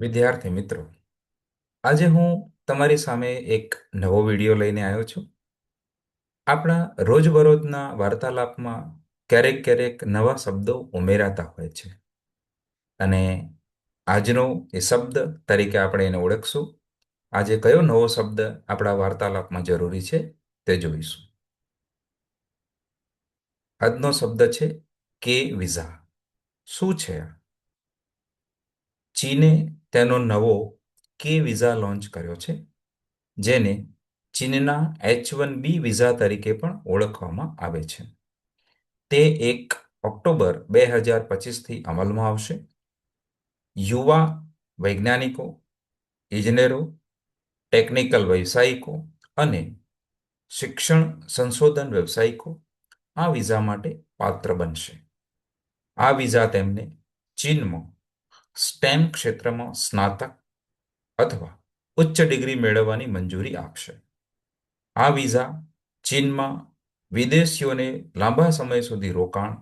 વિદ્યાર્થી મિત્રો, આજે હું તમારી સામે એક નવો વીડિયો લઈને આવ્યો છું. આપણા રોજબરોજના વાર્તાલાપમાં ક્યારેક ક્યારેક નવા શબ્દો ઉમેરાતા હોય છે. અને આજનો એ શબ્દ તરીકે આપણે એને ઓળખશું. આજે કયો નવો શબ્દ આપણા વાર્તાલાપમાં જરૂરી છે તે જોઈશું. આજનો શબ્દ છે કે વિઝા. શું છે ચીને તેનો નવો કે વિઝા લોન્ચ કર્યો છે, જેને ચીનના એચ વન બી વિઝા તરીકે પણ ઓળખવામાં આવે છે. તે એક ઓક્ટોબર બે હજાર પચીસથી અમલમાં આવશે. યુવા વૈજ્ઞાનિકો, ઇજનેરો, ટેકનિકલ વ્યવસાયિકો અને શિક્ષણ સંશોધન વ્યવસાયિકો આ વિઝા માટે પાત્ર બનશે. આ વિઝા તેમને ચીનમાં સ્ટેમ ક્ષેત્રમાં સ્નાતક અથવા ઉચ્ચ ડિગ્રી મેળવવાની મંજૂરી આપશે. આ વિઝા ચીનમાં વિદેશીઓને લાંબા સમય સુધી રોકાણ,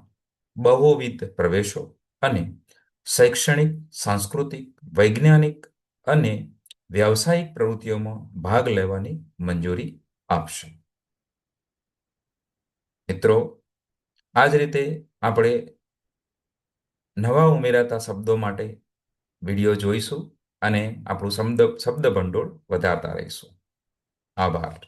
બહુવિધ પ્રવેશો અને શૈક્ષણિક, સાંસ્કૃતિક, વૈજ્ઞાનિક અને વ્યાવસાયિક પ્રવૃત્તિઓમાં ભાગ લેવાની મંજૂરી આપશે. મિત્રો, આ જ રીતે આપણે નવા ઉમેરાતા શબ્દો માટે વીડિયો જોઈશું અને આપણું શબ્દ શબ્દ ભંડોળ વધારતા રહીશું. આભાર.